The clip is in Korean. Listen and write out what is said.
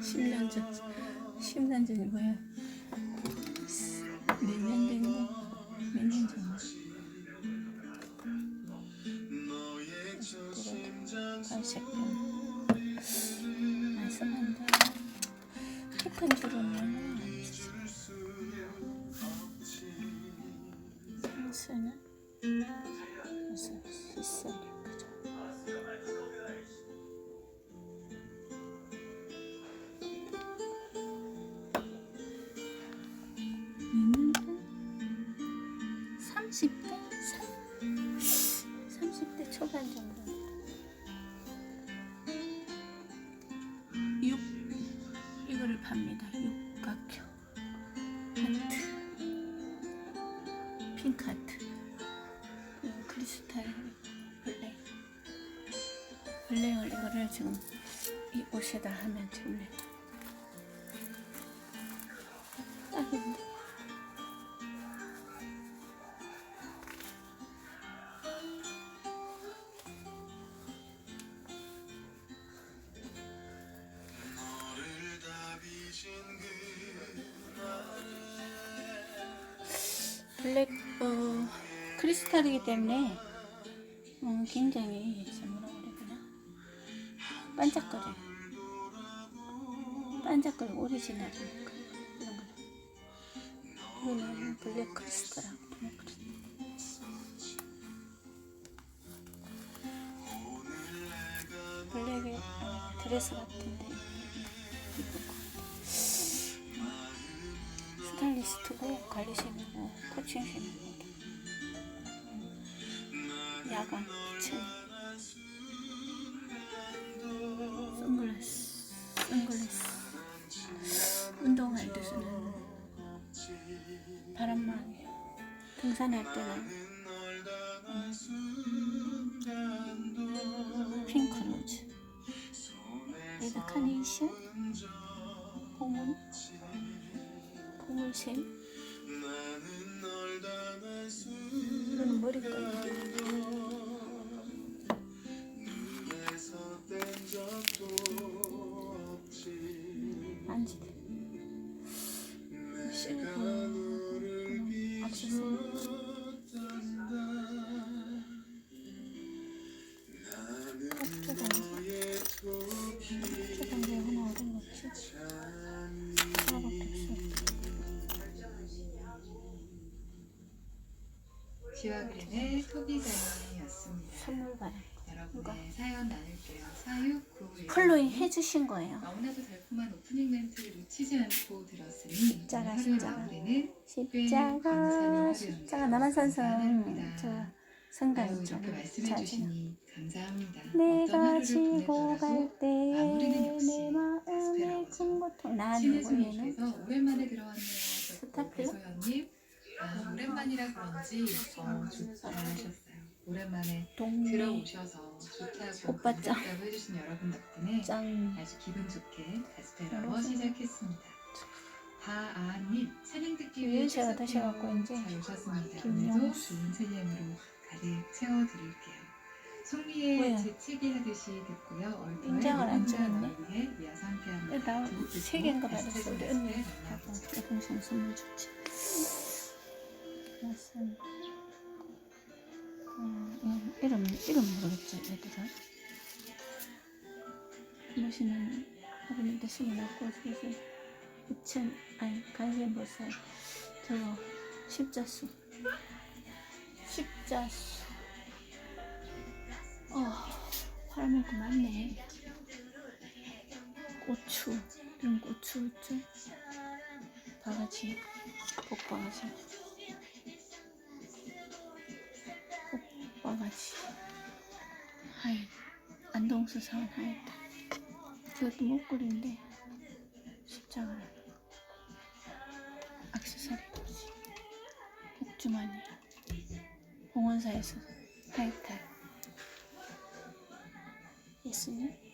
10년 전 10년 전이 뭐야 몇 년 전이고 몇년 전이야 깜짝이야 말씀한다 힙한 줄은 쓰는 무슨 있어 30대? 30대 초반 정도. 6 이거를 팝니다. 육각형 하트 핑크 하트 그리고 크리스탈 블랙 블랙을 이거를 지금 이 옷에다 하면 블랙 딱인데 블랙 어 크리스탈이기 때문에 어, 굉장히 참 뭐라 그래야 되나? 반짝거려 반짝거려 오리지널이니까 이런 거는 이거는 블랙 크리스탈하고 블랙 크리스탈 블랙의 어, 드레스 같은데 코칭실이고 야간 키친 선글라스 선글라스. 운동할 때 쓰는 바람막이 등산할 때는. 음, 핑크 로즈. 레드 카네이션 보물. 보물샘 이거는 머리카락 안지대 없어 지화그램의 소비자님이었습니다. 선물 받아 여러분의 사연 나눌게요. 사육구 컬러잉 해주신 거예요 너무나도 달콤한 오프닝 멘트를 놓치지 않고 들었으니 십자가, 십자가. 십자가 십자가 남한산성. 저 감사합니다. 어떤 내가 지고 갈 때내 가스페라우죠. 큰 고통 나 누구예는 신혜수님께서 오랜만에 들어왔네요. 스타필러? 아, 오랜만이라 그런지 더 좋다 하셨어요. 오랜만에 동네 들어오셔서 좋다고 오빠 짱. 감사하다고 해주신 여러분 덕분에 짱 아주 기분 좋게 가스페라워. 시작했습니다. 다아님 찬양 듣기 위해 유연세가 출석해요. 다셔갖고 이제 잘 오셨습니다. 김영수. 오늘도 좋은 찬양으로 가득 채워드릴게요. 송미의? 재채기 하듯이 듣고요. 인장을 안 찍었네? 이어서 함께합니다. 나 두곡 듣고 세 개인가 받았어 우리 언니 하고. 여동생 선물 줬지 맞습니다 음, 이름 이름 모르겠지 얘들은 멋있는 어린이들 심어놨고 그래서 부천 아니 갈비버섯 저거 십자수. 십자수. 어 파란색도 많네. 고추 이런 고추 있죠? 바가지 복바가지 복 바가지 하이 안동수 사온 하이다. 그것도 목걸이인데 십자가를 액세서리 복주머니 봉원사에서 하이탈. 예수님